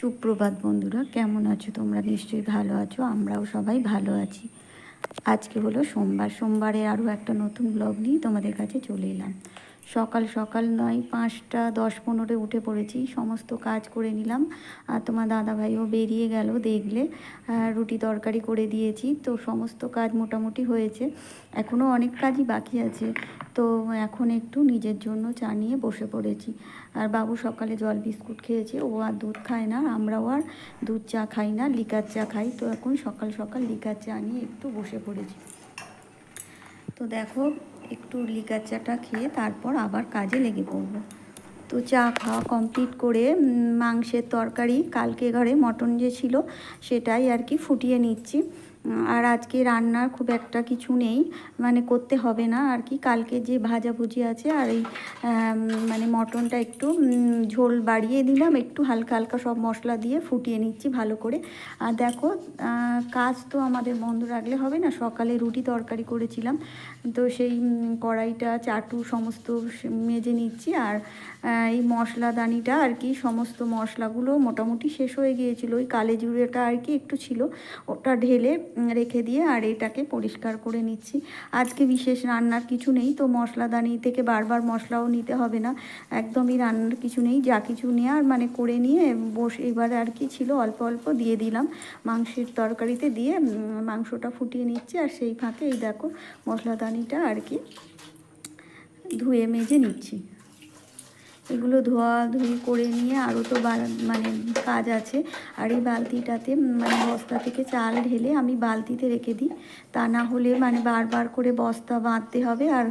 সুপ্রভাত বন্ধুরা, কেমন আছো তোমরা? নিশ্চয়ই ভালো আছো, আমরাও সবাই ভালো আছি। আজকে হলো সোমবার, সোমবারে আরও একটা নতুন ব্লগ নিয়ে তোমাদের কাছে চলে এলাম। সকাল সকাল নয়, পাঁচটা দশ পনেরো উঠে পড়েছি। সমস্ত কাজ করে নিলাম। আর তোমার দাদাভাইও বেরিয়ে গেল দেখলে। রুটি তরকারি করে দিয়েছি। তো সমস্ত কাজ মোটামুটি হয়েছে। এখনও অনেক কাজই বাকি আছে। তো এখন একটু নিজের জন্য চা নিয়ে বসে পড়েছি। আর বাবু সকালে জল বিস্কুট খেয়েছে। ও আর দুধ খায় না। আমরাও আর দুধ চা খাই না, লিকার চা খাই। তো এখন সকাল সকাল লিকার চা নিয়ে একটু বসে পড়েছি। তো দেখো একটু লিকার চাটা খেয়ে তারপর আবার কাজে লেগে পড়ব। তো চা খাওয়া কমপ্লিট করে মাংসের তরকারি, কালকে ঘরে মটন যে ছিল সেটাই আর কি ফুটিয়ে নিচ্ছি। আর আজকে রান্নার খুব একটা কিছু নেই মানে করতে হবে না আর কি। কালকে যে ভাজাভুজি আছে আর এই মানে মটনটা একটু ঝোল বাড়িয়ে দিলাম, একটু হালকা হালকা সব মশলা দিয়ে ফুটিয়ে নিচ্ছি ভালো করে। আর দেখো কাজ তো আমাদের বন্ধ রাখলে হবে না, সকালে রুটি তরকারি করেছিলাম। তো সেই কড়াইটা, চাটু সমস্ত মেজে নিচ্ছি আর এই মশলাদানিটা আর কি সমস্ত মশলাগুলো মোটামুটি শেষ হয়ে গিয়েছিল। ওই কালে জুড়েটা আর কি একটু ছিল, ওটা ঢেলে রেখে দিয়ে আর এটাকে পরিষ্কার করে নিচ্ছি। আজকে বিশেষ রান্নার কিছু নেই, তো মশলাদানি থেকে বারবার মশলাও নিতে হবে না। একদমই রান্নার কিছু নেই, যা কিছু নেওয়ার মানে করে নিয়ে বসে, এবার আর কি ছিল, অল্প অল্প দিয়ে দিলাম। মাংসের তরকারিতে দিয়ে মাংসটা ফুটিয়ে নিচ্ছি আর সেই ফাঁকে এই দেখো মশলাদানিটা আর কি ধুয়ে মেজে নিচ্ছি। এগুলো ধোয়া ধুই করে নিয়ে আরও তো মানে কাজ আছে। আর এই বালতিটাতে মানে বস্তা থেকে চাল ঢেলে আমি বালতিতে রেখে দিই। তা না হলে মানে বারবার করে বস্তা বাঁধতে হবে আর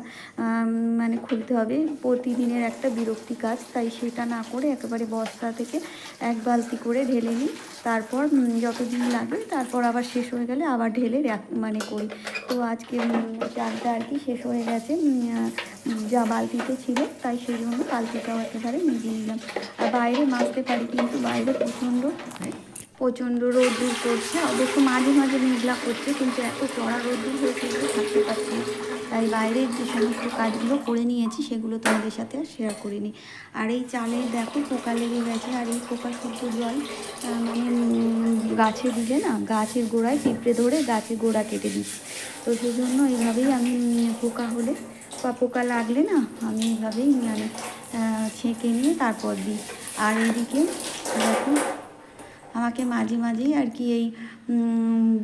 মানে খুলতে হবে। প্রতিদিনের একটা বিরক্তি কাজ, তাই সেটা না করে একেবারে বস্তা থেকে এক বালতি করে ঢেলে নিই। তারপর যতদিন লাগে, তারপর আবার শেষ হয়ে গেলে আবার ঢেলে মানে করি। তো আজকে চালটা আর কি শেষ হয়ে গেছে যা বালতিতে ছিল, তাই সেই জন্য বালতিটাও একেবারে নিজে নিলাম। আর বাইরে মাছতে পারি কিন্তু বাইরে প্রচণ্ড প্রচণ্ড রোদ্দুর করছে অবশ্য মাঝে মাঝে মেঘলা করছে, কিন্তু এত চড়া রোদ্দুর হয়েছে থাকতে পারছি না। তাই বাইরের যে সমস্ত কাজগুলো করে নিয়েছি, সেগুলো তোমাদের সাথে আর শেয়ার করিনি। আর এই চালে দেখো পোকা লেগে গেছে, আর এই পোকা শুদ্ধ জল মানে গাছে দিলে না, গাছের গোড়ায় পিঁপড়ে ধরে গাছের গোড়া কেটে দিচ্ছি। তো সেই জন্য এইভাবেই আমি পোকা হলে বা পোকা লাগলে না আমি এইভাবেই মানে ছেঁকে নিয়ে তারপর দিই। আর এদিকে দেখো আমাকে মাঝে মাঝেই আর কি এই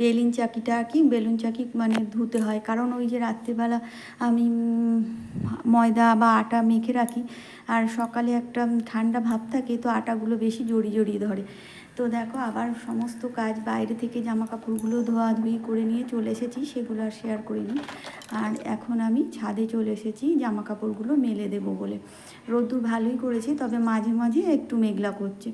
বেলুন চাকিটা কি, বেলুন চাকি মানে ধুতে হয়। কারণ ওই যে রাত্রিবেলা আমি ময়দা বা আটা মেখে রাখি। আর সকালে একটা ঠান্ডা ভাব থাকে তো আটাগুলো বেশি জড়ি জড়িয়ে ধরে। তো দেখো আবার সমস্ত কাজ বাইরে থেকে জামা কাপড়গুলো ধোয়াধুয়ি করে নিয়ে চলে এসেছি, সেগুলো আর শেয়ার করিনি। আর এখন আমি ছাদে চলে এসেছি জামা কাপড়গুলো মেলে দেবো বলে। রোদ্দুর ভালোই করেছে, তবে মাঝে মাঝে একটু মেঘলা করছে।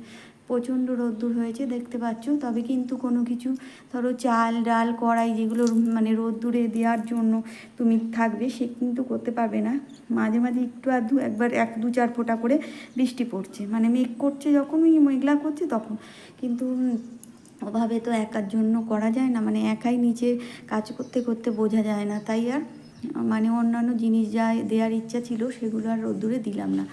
প্রচণ্ড রোদ্দুর হয়েছে, দেখতে পাচ্ছ। তবে কিন্তু কোনো কিছু, ধরো চাল, ডাল, কড়াই যেগুলো মানে রোদ্দুরে দেওয়ার জন্য তুমি থাকবে, সে কিন্তু করতে পারবে না। মাঝে মাঝে একটু আধটু, একবার এক, দু, চার ফোঁটা করে বৃষ্টি পড়ছে। মানে মেঘ করছে যখনই, মেঘলা করছে তখন। কিন্তু ওভাবে তো একার জন্য করা যায় না। মানে একাই নিচে কাজ করতে করতে বোঝা যায় না। তাই আর মানে অন্যান্য জিনিস যা দেওয়ার ইচ্ছা ছিল, সেগুলো আর রোদ্দুরে দিলাম না।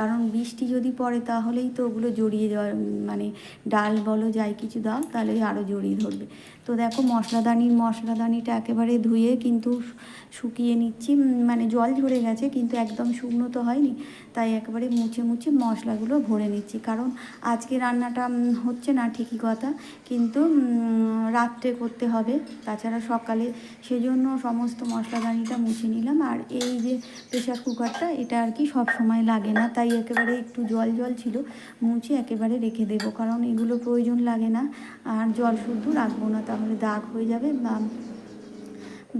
কারণ বৃষ্টি যদি পড়ে তাহলেই তো ওগুলো জড়িয়ে যাওয়ার মানে ডাল বলো যাই কিছু দাও তাহলে আরও জড়িয়ে ধরবে। তো দেখো মশলাদানির, মশলাদানিটা একেবারে ধুয়ে কিন্তু শুকিয়ে নিচ্ছি মানে জল ঝরে গেছে কিন্তু একদম শুকনো তো হয়নি, তাই একেবারে মুছে মুছে মশলাগুলো ভরে নিচ্ছি। কারণ আজকে রান্নাটা হচ্ছে না ঠিকই কথা, কিন্তু রাত্রে করতে হবে, তাছাড়া সকালে সেজন্য সমস্ত মশলাদানিটা মুছে নিলাম। আর এই যে প্রেশার কুকারটা, এটা আর কি সব সময় লাগে না, তাই একেবারে একটু জল জল ছিল, মুছে একেবারে রেখে দেবো। কারণ এগুলো প্রয়োজন লাগে না, আর জল শুদ্ধ রাখব না, তাহলে দাগ হয়ে যাবে বা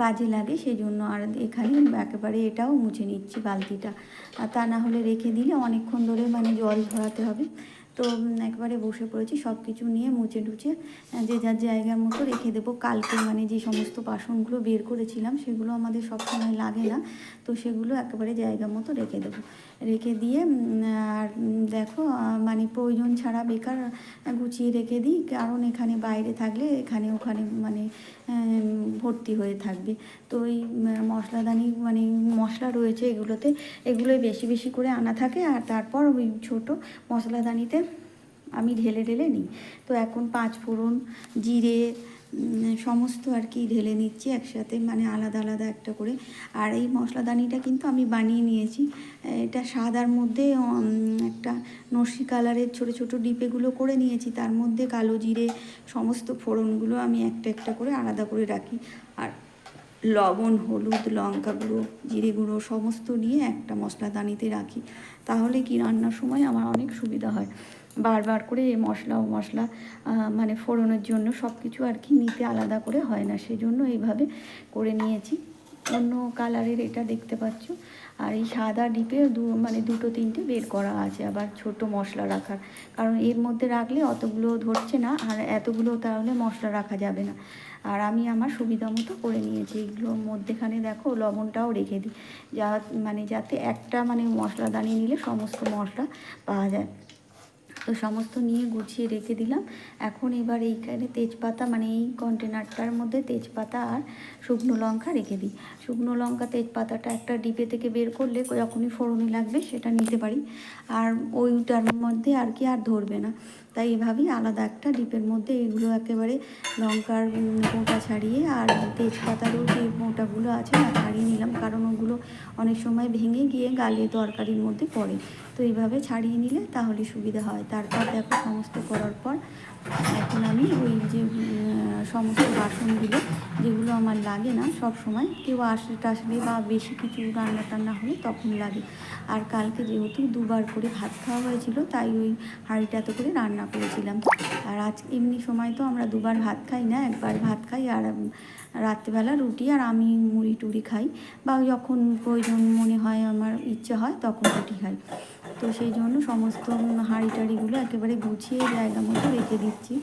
বাজে লাগে সেই জন্য আর এখানে একেবারে এটাও মুছে নিচ্ছি বালতিটা। আর তা না হলে রেখে দিলে অনেকক্ষণ ধরে মানে জল ভরাতে হবে। তো একবারে বসে পড়েছি সব কিছু নিয়ে মুছে টুচে যে যার জায়গার মতো রেখে দেবো। কালকে মানে যে সমস্ত বাসনগুলো বের করেছিলাম, সেগুলো আমাদের সব সময় লাগে না। তো সেগুলো একেবারে জায়গা মতো রেখে দেবো। রেখে দিয়ে আর দেখো মানে প্রয়োজন ছাড়া বেকার গুছিয়ে রেখে দিই, কারণ এখানে বাইরে থাকলে এখানে ওখানে মানে ভর্তি হয়ে থাকবে। তো এই মশলাদানি মানে মশলা রয়েছে এগুলোতে, এগুলোই বেশি বেশি করে আনা থাকে। আর তারপর ওই ছোটো মশলাদানিতে আমি ঢেলে ঢেলে নিই। তো এখন পাঁচ ফোড়ন, জিরে সমস্ত আর কি ঢেলে নিচ্ছি একসাথে মানে আলাদা আলাদা একটা করে। আর এই মশলাদানিটা কিন্তু আমি বানিয়ে নিয়েছি। এটা সাদার মধ্যে একটা নস্যি কালারের ছোট ছোট ডিপেগুলো করে নিয়েছি। তার মধ্যে কালো জিরে সমস্ত ফোড়নগুলো আমি একটা একটা করে আলাদা করে রাখি। আর লবণ, হলুদ, লঙ্কা গুঁড়ো, জিরে গুঁড়ো সমস্ত নিয়ে একটা মশলাদানিতে রাখি। তাহলে কি রান্নার সময় আমার অনেক সুবিধা হয়। বারবার করে এই মশলা ও মশলা মানে ফোড়নের জন্য সব কিছু আর কি নিতে আলাদা করে হয় না। সেজন্য এইভাবে করে নিয়েছি। অন্য কালারের এটা দেখতে পাচ্ছ। আর এই সাদা ডিপে দু মানে দুটো তিনটে বের করা আছে আবার ছোট মশলা রাখার। কারণ এর মধ্যে রাখলে অতগুলো ধরছে না, আর এতগুলো তাহলে মশলা রাখা যাবে না। আর আমি আমার সুবিধা মতো করে নিয়েছি। এগুলোর মধ্যেখানে দেখো লবণটাও রেখে দিই। যা মানে যাতে একটা মানে মশলা দানিয়ে নিলে সমস্ত মশলা পাওয়া যায়। তো সমস্ত নিয়ে গুছিয়ে রেখে দিলাম। এখন এবার এইখানে তেজপাতা মানে এই কন্টেনারটার মধ্যে তেজপাতা আর শুকনো লঙ্কা রেখে দিই। শুকনো লঙ্কা তেজপাতাটা একটা ডিপে থেকে বের করলে যখনই ফোড়নে লাগবে সেটা নিতে পারি। আর ওইটার মধ্যে আর কি আর ধরবে না। তাই এভাবেই আলাদা একটা ডিপের মধ্যে এগুলো একেবারে লঙ্কার মোটা ছাড়িয়ে আর তেজপাতারও যে মোটাগুলো আছে না ছাড়িয়ে নিলাম। কারণ ওগুলো অনেক সময় ভেঙে গিয়ে গালে তরকারির মধ্যে পড়ে। তো এইভাবে ছাড়িয়ে নিলে তাহলে সুবিধা হয়। তারপর দেখো সমস্ত করার পর এখন আমি ওই যে সমস্ত বাসনগুলো যেগুলো আমার লাগে না সব সময়, কেউ আসলে টাসলে বা বেশি কিছু রান্না টান্না হলে তখন লাগে। আর কালকে যেহেতু দুবার করে ভাত খাওয়া হয়েছিল, তাই ওই হাঁড়িটাতে করে রান্না করেছিলাম। আর আজ এমনি সময় তো আমরা দুবার ভাত খাই না, একবার ভাত খাই আর রাত্রিবেলা রুটি আর আমি মুড়ি টুড়ি খাই। বা যখন প্রয়োজন মনে হয়, আমার ইচ্ছে হয়, তখন রুটি খাই। তো সেই জন্য সমস্ত হাঁড়ি টাড়িগুলো একেবারে গুছিয়ে জায়গা মতো রেখে দিচ্ছি।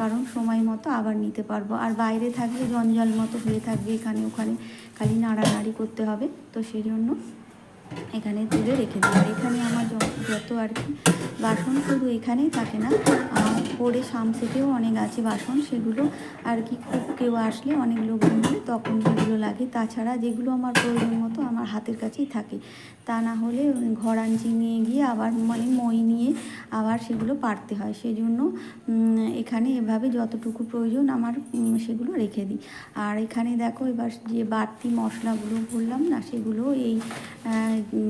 কারণ সময় মতো আবার নিতে পারব। আর বাইরে থাকলে জঞ্জাল মতো হয়ে থাকবে এখানে ওখানে। খালি নাড়ানাড়ি করতে হবে। তো সেই জন্য এখানে তুলে রেখে দিই। আর এখানে আমার যত আর কি বাসন শুধু এখানেই থাকে না পরে সামসেটেও অনেক আছে বাসন। সেগুলো আর কি খুব কেউ আসলে অনেক লোকজন তখন যেগুলো লাগে, তাছাড়া যেগুলো আমার প্রয়োজন মতো আমার হাতের কাছেই থাকে। তা না হলে ঘর নিয়ে গিয়ে আবার মানে মই নিয়ে আবার সেগুলো পারতে হয়। সেই জন্য এখানে এভাবে যতটুকু প্রয়োজন আমার সেগুলো রেখে দিই। আর এখানে দেখো, এবার যে বাড়তি মশলাগুলো বললাম না, সেগুলো এই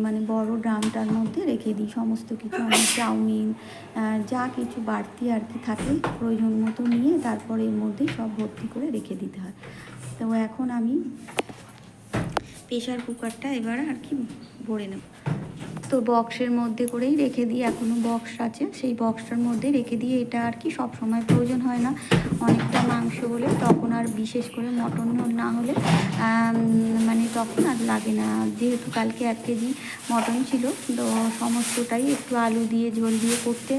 মানে বড় ড্রামটার মধ্যে রেখে দিই। সমস্ত কিছু আমি চাউমিন যা কিছু বাড়তি আর কি থাকে প্রয়োজন মতো নিয়ে তারপরে এর মধ্যে সব ভর্তি করে রেখে দিতে হয়। তো এখন আমি প্রেশার কুকারটা এবার আর কি ভরে নেব। তো বক্সের মধ্যে করেই রেখে দিই এখনও বক্স আছে। সেই বক্সটার মধ্যে রেখে দিয়ে এটা আর কি সব সময় প্রয়োজন হয় না। অনেকটা মাংস হলে তখন আর বিশেষ করে মটন না হলে মানে তখন আর লাগে না। যেহেতু কালকে এক কেজি মটন ছিল, তো সমস্তটাই একটু আলু দিয়ে, ঝোল দিয়ে করতে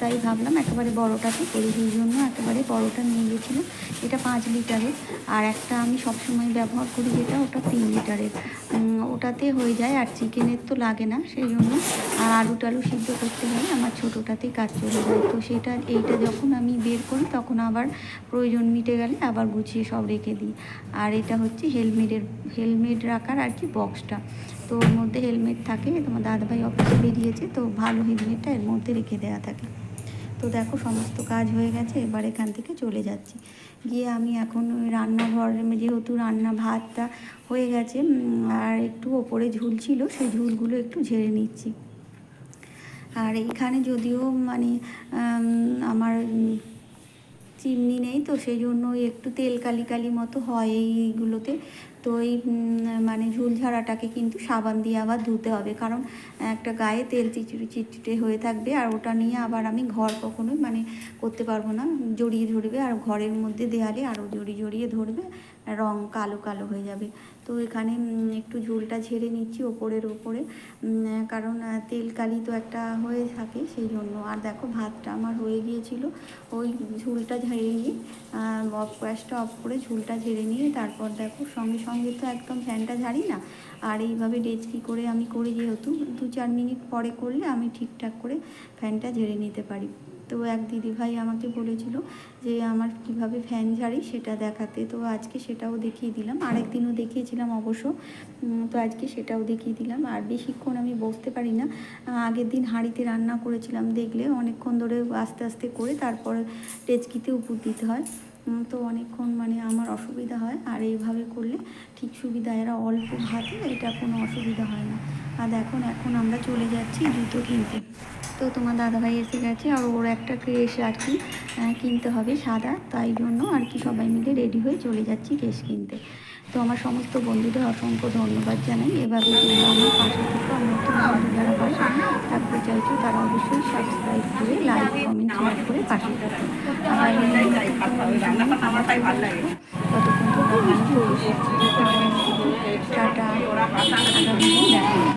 তাই ভাবলাম একেবারে বড়োটাতে করি। সেই জন্য একেবারে বড়োটা নিয়ে গেছিল এটা পাঁচ লিটারের। আর একটা আমি সবসময় ব্যবহার করি যেটা, ওটা তিন লিটারের। ওটাতে হয়ে যায় আর চিকেনের তো লাগে না। সেই জন্য আর আলু টালু সিদ্ধ করতে হয়, আমার ছোটোটাতেই কাজ চলে যায়। তো সেটা, এইটা যখন আমি বের করি, তখন আবার প্রয়োজন মিটে গেলে আবার গুছিয়ে সব রেখে দিই। আর এটা হচ্ছে হেলমেটের, হেলমেট রাখার আর কি বক্সটা। তো ওর মধ্যে হেলমেট থাকে, তোমার দাদাভাই অফিসে বেরিয়েছে, তো ভালো হেলমেটটা এর মধ্যে রেখে দেওয়া থাকে। তো দেখো সমস্ত কাজ হয়ে গেছে, এবার এখান থেকে চলে যাচ্ছি। গিয়ে আমি এখন ওই রান্নাঘর যেহেতু রান্না ভাতটা হয়ে গেছে আর একটু ওপরে ঝুল ছিল, সেই ঝুলগুলো একটু ঝেড়ে নিচ্ছি। আর এখানে যদিও মানে আমার চিমনি নেই, তো সেই জন্য একটু তেল কালি কালি মতো হয় এইগুলোতে। তো এই মানে ঝুলঝাড়াটাকে কিন্তু সাবান দিয়ে আবার ধুতে হবে। কারণ একটা গায়ে তেল চিচুড়ি চিটচিটে হয়ে থাকবে আর ওটা নিয়ে আবার আমি ঘর কখনোই মানে করতে পারব না। জড়িয়ে ধরবে আর ঘরের মধ্যে দেয়ালে আরও জড়িয়ে জড়িয়ে ধরবে। রং কালো কালো হয়ে যাবে। তো এখানে একটু ঝুলটা ঝেড়ে নিচ্ছি ওপরের ওপরে। কারণ তেল কালি তো একটা হয়ে থাকে সেই জন্য আর দেখো, ভাতটা আমার হয়ে গিয়েছিল। ওই ঝুলটা ঝেড়ে নিয়ে অফ, গ্যাসটা অফ করে ঝুলটা ঝেড়ে নিয়ে তারপর দেখো, সঙ্গে সঙ্গে তো একদম ফ্যানটা ঝাড়ি না। আর এইভাবে ডেচকি করে আমি করি যেহেতু, দু চার মিনিট পরে করলে আমি ঠিকঠাক করে ফ্যানটা ঝেড়ে নিতে পারি। তো এক দিদিভাই আমাকে বলেছিল যে আমার কীভাবে ফ্যান ঝাড়ি সেটা দেখাতে। তো আজকে সেটাও দেখিয়ে দিলাম। আরেকদিনও দেখিয়েছিলাম অবশ্য। তো আজকে সেটাও দেখিয়ে দিলাম। আর বেশিক্ষণ আমি বসতে পারি না। আগের দিন হাঁড়িতে রান্না করেছিলাম দেখলে অনেকক্ষণ ধরে আস্তে আস্তে করে তারপর টেচকিতে উপর দিতে হয়। তো অনেকক্ষণ মানে আমার অসুবিধা হয়। আর এইভাবে করলে ঠিক সুবিধা এরা অল্প ভাতে, এটা কোনো অসুবিধা হয় না। আর এখন এখন আমরা চলে যাচ্ছি জুতো কিনতে। তো তোমার দাদাভাই এসে গেছে আর ওর একটা কেস আর কি কিনতে হবে সাদা, তাই জন্য আর কি সবাই মিলে রেডি হয়ে চলে যাচ্ছি কেস কিনতে। তো আমার সমস্ত বন্ধুদের অসংখ্য ধন্যবাদ জানাই। এভাবে আমার পাশে থেকে, আমার বন্ধু যারা হয় থাকতে চাইছো তারা অবশ্যই সাবস্ক্রাইব করে লাইক কমেন্ট শেয়ার করে পাশে থাকো। আর এই নতুন কোনো ভিডিও নিয়ে আবার চলে আসব। ততক্ষণ টাটা।